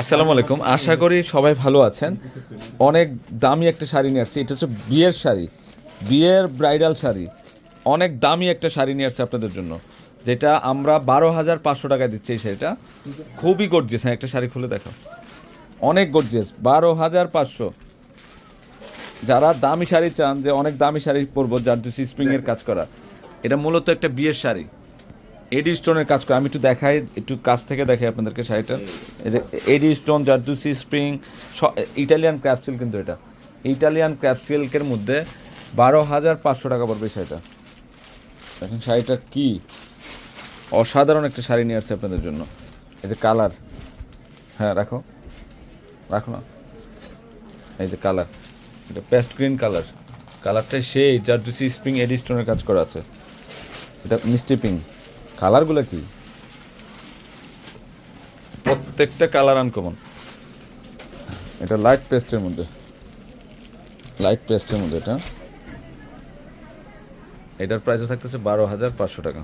আসসালামু আলাইকুম। আশা করি সবাই ভালো আছেন। অনেক দামি একটা শাড়ি নিয়ে আসছি। এটা হচ্ছে বিয়ের শাড়ি। বিয়ের ব্রাইডাল শাড়ি। অনেক দামি একটা শাড়ি নিয়ে আসছে আপনাদের জন্য। যেটা আমরা বারো হাজার পাঁচশো টাকা দিচ্ছি এই শাড়িটা। খুবই গর্জিয়াস হ্যাঁ একটা শাড়ি খুলে দেখো। অনেক গর্জিয়াস বারো হাজার পাঁচশো। যারা দামি শাড়ি চান যে অনেক দামি শাড়ি পরবো, যার দুসি স্প্রিংয়ের কাজ করা, এটা মূলত একটা বিয়ের শাড়ি। এডি স্টোনের কাজ করে, আমি একটু দেখাই, একটু কাছ থেকে দেখাই আপনাদেরকে শাড়িটা। এই যে এডি স্টোন জারদুসি স্প্রিং ইটালিয়ান ক্র্যাফট সিল্ক কিন্তু এটা। ইটালিয়ান ক্র্যাফট সিল্কের মধ্যে বারো হাজার পাঁচশো টাকা পড়বে শাড়িটা। এখন শাড়িটা কি অসাধারণ একটা শাড়ি নিয়ে আসছে আপনাদের জন্য। এই যে কালার। হ্যাঁ রাখো। রাখো না। এই যে কালার। এটা পেস্ট গ্রিন কালার। কালারটাই সেই জারদুসি স্প্রিং এডি স্টোনের কাজ করা আছে। এটা মিষ্টি পিঙ্ক কালারগুলো কি? প্রত্যেকটা কালার আনকমন এটা লাইট পেস্টের মধ্যে। লাইট পেস্টের মধ্যে এটা। এটার প্রাইসও থাকতেছে বারো হাজার পাঁচশো টাকা।